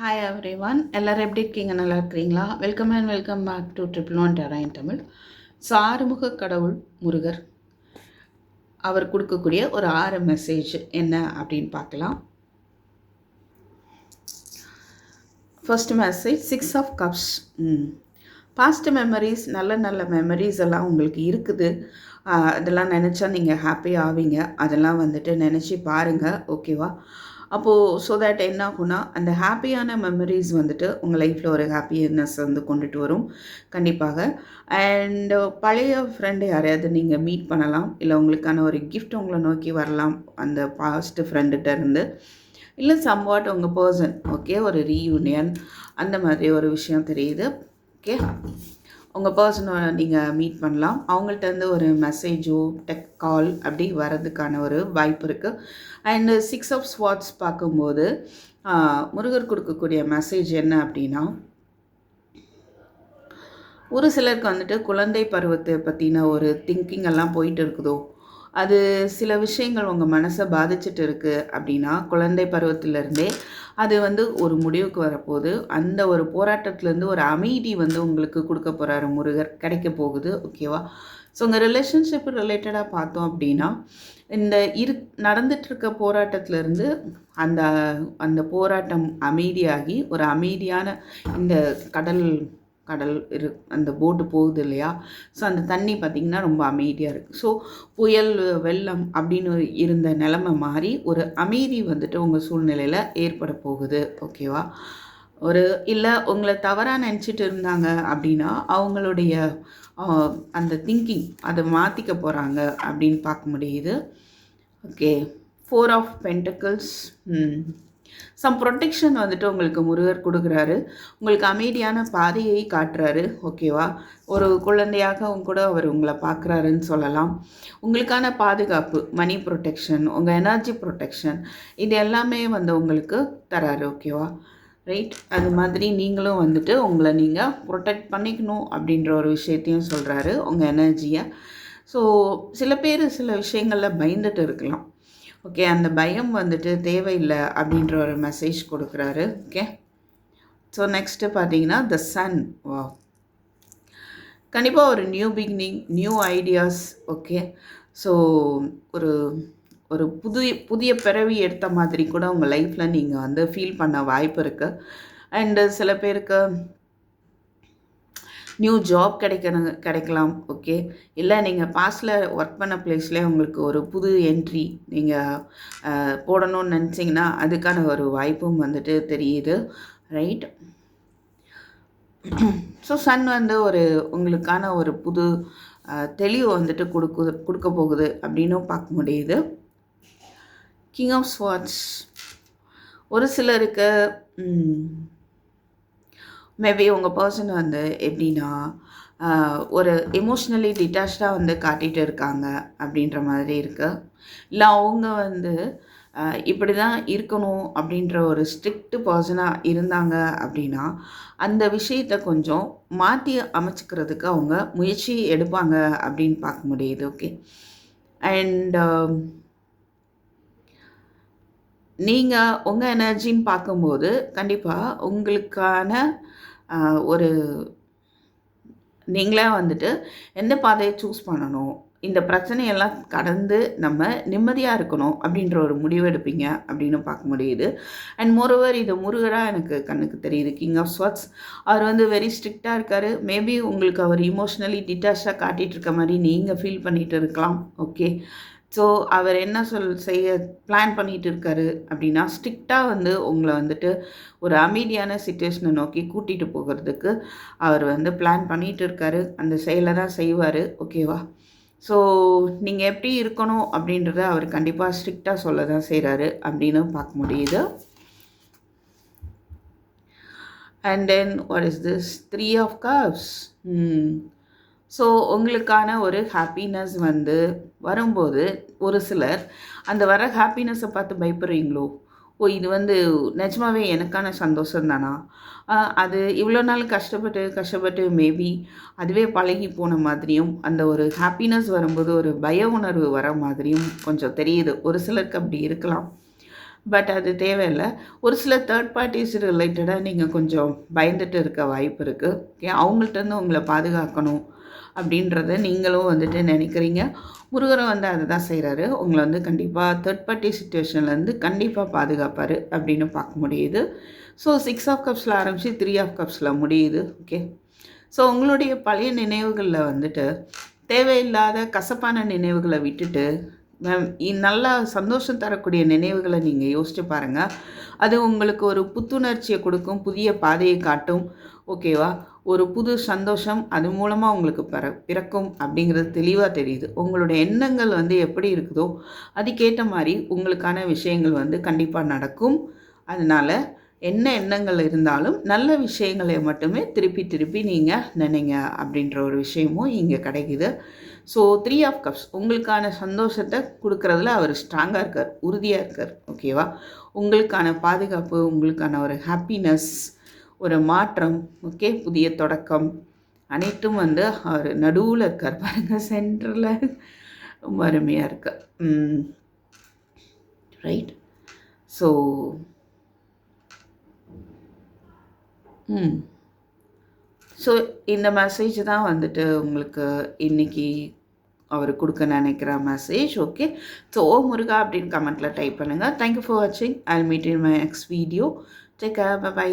Hi every one எல்லோரும் எப்படி இருக்கீங்க? நல்லா இருக்கிறீங்களா? Welcome and welcome back to triple one in Tamil so ஆறுமுக கடவுள் முருகர் அவர் கொடுக்கக்கூடிய ஒரு ஆறு மெசேஜ் என்ன அப்படின்னு பார்க்கலாம். First message six of cups past memories நல்ல நல்ல மெமரிஸ் எல்லாம் உங்களுக்கு இருக்குது. அதெல்லாம் நினச்சா நீங்கள் ஹாப்பி ஆவீங்க. அதெல்லாம் வந்துட்டு நினச்சி பாருங்கள் ஓகேவா அப்போது ஸோ தட் என்ன ஆகும்னா அந்த ஹாப்பியான மெமரிஸ் வந்துட்டு உங்கள் லைஃப்பில் ஒரு ஹாப்பினஸ் வந்து கொண்டுட்டு வரும். கண்டிப்பாக. அண்ட் பழைய ஃப்ரெண்டு யாரையாவது நீங்கள் மீட் பண்ணலாம். இல்லை உங்களுக்கான ஒரு கிஃப்ட் உங்களை நோக்கி வரலாம். அந்த பாஸ்ட் ஃப்ரெண்டுகிட்ட இருந்து. இல்லை சம்வாட் உங்கள் பர்சன் ஓகே ஒரு ரீயூனியன் அந்த மாதிரி ஒரு விஷயம் தெரியுது. ஓகே உங்கள் பர்சனை நீங்கள் மீட் பண்ணலாம். அவங்கள்ட்ட இருந்து ஒரு மெசேஜோ டெக் கால் அப்படி வர்றதுக்கான ஒரு வாய்ப்பு இருக்குது அண்டு சிக்ஸ் ஆஃப் ஸ்வாட்ஸ் பார்க்கும்போது முருகர் கொடுக்கக்கூடிய மெசேஜ் என்ன அப்படின்னா ஒரு சிலருக்கு வந்துட்டு குழந்தை பருவத்தை பற்றின ஒரு திங்கிங் எல்லாம் போயிட்டு இருக்குதோ அது சில விஷயங்கள் உங்கள் மனசை பாதிச்சுட்டு இருக்குது அப்படின்னா குழந்தை பருவத்திலேருந்தே அது வந்து ஒரு முடிவுக்கு வரப்போகுது. அந்த ஒரு போராட்டத்துலேருந்து ஒரு அமைதி வந்து உங்களுக்கு கொடுக்க போகிறாரு முருகர். கிடைக்க போகுது ஓகேவா ஸோ உங்கள் ரிலேஷன்ஷிப் ரிலேட்டடாக பார்த்தோம் அப்படின்னா இந்த இரு நடந்துட்டுருக்க போராட்டத்திலேருந்து அந்த அந்த போராட்டம் அமைதியாகி ஒரு அமைதியான இந்த கடல் கடல் இரு அந்த போட்டு போகுது இல்லையா? ஸோ அந்த தண்ணி பார்த்திங்கன்னா ரொம்ப அமைதியாக இருக்குது ஸோ புயல் வெள்ளம் அப்படின்னு இருந்த நிலமை மாறி ஒரு அமைதி வந்துட்டு உங்கள் சூழ்நிலையில் ஏற்பட போகுது. ஓகேவா ஒரு இல்லை உங்களை தவறாக நினச்சிட்டு இருந்தாங்க அப்படின்னா அவங்களுடைய அந்த திங்கிங் அதை மாற்றிக்க போகிறாங்க அப்படின்னு பார்க்க முடியுது. Okay four of pentacles some protection வந்துட்டு உங்களுக்கு முருகர் கொடுக்குறாரு. உங்களுக்கு அமைதியான பாதையை காட்டுறாரு. ஓகேவா ஒரு குழந்தையாக கூட அவர் உங்களை பார்க்குறாருன்னு சொல்லலாம். உங்களுக்கான பாதுகாப்பு மணி ப்ரொடெக்ஷன் உங்கள் எனர்ஜி ப்ரொட்டெக்ஷன் இது எல்லாமே வந்து உங்களுக்கு தராரு. ஓகேவா ரைட் அது மாதிரி நீங்களும் வந்துட்டு உங்களை நீங்கள் ப்ரொடெக்ட் பண்ணிக்கணும் அப்படின்ற ஒரு விஷயத்தையும் சொல்கிறாரு உங்கள் எனர்ஜியை ஸோ சில பேர் சில விஷயங்களில் பயந்துட்டு இருக்கலாம். ஓகே அந்த பயம் வந்துட்டு தேவையில்லை அப்படின்ற ஒரு மெசேஜ் கொடுக்குறாரு. ஓகே ஸோ நெக்ஸ்ட்டு பார்த்தீங்கன்னா த சன் வா கண்டிப்பாக ஒரு new beginning new ideas okay so ஒரு ஒரு புதிய புதிய பிறவி எடுத்த மாதிரி கூட உங்கள் லைஃப்பில் நீங்கள் வந்து ஃபீல் பண்ண வாய்ப்பு இருக்குது அண்டு சில பேருக்கு நியூ ஜாப் கிடைக்கணும் கிடைக்கலாம் ஓகே இல்லை நீங்கள் பாஸ்டில் ஒர்க் பண்ண பிளேஸ்லேயே உங்களுக்கு ஒரு புது என்ட்ரி நீங்கள் போடணும்னு நினச்சிங்கன்னா அதுக்கான ஒரு வாய்ப்பும் வந்துட்டு தெரியுது ரைட் ஸோ சன் வந்து ஒரு உங்களுக்கான ஒரு புது தெளிவு வந்துட்டு கொடுக்கு கொடுக்க போகுது அப்படின்னும் பார்க்க முடியுது. கிங் ஆஃப் ஸ்வாட்ஸ் ஒரு சிலருக்கு மேபி உங்கள் பர்சன் வந்து எப்படின்னா ஒரு எமோஷ்னலி டிட்டாச்சாக வந்து காட்டிகிட்டு இருக்காங்க அப்படின்ற மாதிரி இருக்குது இல்லை அவங்க வந்து இப்படி தான் இருக்கணும் அப்படின்ற ஒரு ஸ்ட்ரிக்ட் பர்சனாக இருந்தாங்க அப்படின்னா அந்த விஷயத்தை கொஞ்சம் மாற்றி அமைச்சிக்கிறதுக்கு அவங்க முயற்சி எடுப்பாங்க அப்படின்னு பார்க்க முடியுது ஓகே அண்ட் நீங்கள் உங்கள் எனர்ஜின்னு பார்க்கும்போது கண்டிப்பாக உங்களுக்கான ஒரு நீங்களே வந்துட்டு எந்த பாதையை சூஸ் பண்ணணும்? இந்த பிரச்சனையெல்லாம் கடந்து நம்ம நிம்மதியாக இருக்கணும் அப்படின்ற ஒரு முடிவு எடுப்பீங்க அப்படின்னு பார்க்க முடியுது. அண்ட் மோரோவர் இது முருகராக எனக்கு கண்ணுக்கு தெரியுது. கிங் ஆஃப் ஸ்வட்ஸ் அவர் வந்து வெரி ஸ்ட்ரிக்டாக இருக்கார். மேபி உங்களுக்கு அவர் இமோஷ்னலி டிட்டாச்சாக காட்டிகிட்டு இருக்க மாதிரி நீங்கள் ஃபீல் பண்ணிகிட்டு இருக்கலாம். ஓகே ஸோ அவர் என்ன சொல் செய்ய பிளான் பண்ணிட்டு இருக்காரு அப்படின்னா ஸ்ட்ரிக்டாக வந்து உங்களை வந்துட்டு ஒரு அமைதியான சுச்சுவேஷனை நோக்கி கூட்டிகிட்டு போகிறதுக்கு அவர் வந்து பிளான் பண்ணிட்டு இருக்காரு அந்த செயலை தான் செய்வார். ஓகேவா ஸோ நீங்கள் எப்படி இருக்கணும் அப்படின்றத அவர் கண்டிப்பாக ஸ்ட்ரிக்டாக சொல்ல தான் செய்கிறாரு அப்படின்னு பார்க்க முடியுது. And then what is this three of cups so உங்களுக்கான ஒரு ஹாப்பினஸ் வந்து வரும்போது ஒரு சிலர் அந்த வர ஹாப்பினஸை பார்த்து பயப்படுறீங்களோ? ஓ இது வந்து நிஜமாவே எனக்கான சந்தோஷம் தானா அது இவ்வளோ நாள் கஷ்டப்பட்டு கஷ்டப்பட்டு மேபி அதுவே பழகி போன மாதிரியும் அந்த ஒரு ஹாப்பினஸ் வரும்போது ஒரு பய உணர்வு வர மாதிரியும் கொஞ்சம் தெரியுது. ஒரு சிலருக்கு அப்படி இருக்கலாம். பட் அது தேவையில்லை. ஒரு சில தேர்ட் பார்ட்டிஸ் ரிலேட்டடாக நீங்கள் கொஞ்சம் பயந்துட்டு இருக்க வாய்ப்பு இருக்குது ஓகே அவங்கள்ட்டேருந்து உங்களை பாதுகாக்கணும். அப்படின்றத நீங்களும் வந்துட்டு நினைக்கிறீங்க. முருகரும் வந்து அதை தான் செய்கிறாரு உங்களை வந்து கண்டிப்பாக தேர்ட் பார்ட்டி சுச்சுவேஷன்லேருந்து கண்டிப்பாக பாதுகாப்பார் அப்படின்னு பார்க்க முடியுது. ஸோ சிக்ஸ் ஆஃப் கப்ஸில் ஆரம்பித்து த்ரீ ஆஃப் கப்ஸில் முடியுது. ஓகே ஸோ உங்களுடைய பழைய நினைவுகளில் வந்துட்டு தேவையில்லாத கசப்பான நினைவுகளை விட்டுட்டு நல்லா சந்தோஷம் தரக்கூடிய நினைவுகளை நீங்கள் யோசிச்சு பாருங்கள் அது உங்களுக்கு ஒரு புத்துணர்ச்சியை கொடுக்கும் புதிய பாதையை காட்டும். ஓகேவா ஒரு புது சந்தோஷம் அது மூலமாக உங்களுக்கு பிற பிறக்கும் அப்படிங்கிறது தெளிவாக தெரியுது. உங்களுடைய எண்ணங்கள் வந்து எப்படி இருக்குதோ அதுக்கேற்ற மாதிரி உங்களுக்கான விஷயங்கள் வந்து கண்டிப்பாக நடக்கும். அதனால் என்ன எண்ணங்கள் இருந்தாலும் நல்ல விஷயங்களை மட்டுமே திருப்பி திருப்பி நீங்கள் நினைங்க அப்படின்ற ஒரு விஷயமும் இங்கே கிடைக்குது. ஸோ த்ரீ ஆஃப் கப்ஸ் உங்களுக்கான சந்தோஷத்தை கொடுக்குறதுல அவர் ஸ்ட்ராங்காக இருக்கார் உறுதியாக இருக்கார் ஓகேவா உங்களுக்கான பாதுகாப்பு உங்களுக்கான ஒரு ஹாப்பினஸ் ஒரு மாற்றம் ஓகே புதிய தொடக்கம். அனைத்தும் வந்து அவர் நடுவில் இருக்கார் பாருங்கள் சென்டரில் ரொம்ப அருமையாக இருக்கு. Right so hmm. ஸோ இந்த மெசேஜ் தான் வந்துட்டு உங்களுக்கு இன்றைக்கி அவர் கொடுக்க நினைக்கிற மெசேஜ் ஓகே ஸோ ஓ முருகா அப்படின்னு கமெண்ட்டில் டைப் பண்ணுங்கள் தேங்க்யூ ஃபார் வாட்சிங் I meet in my next video take bye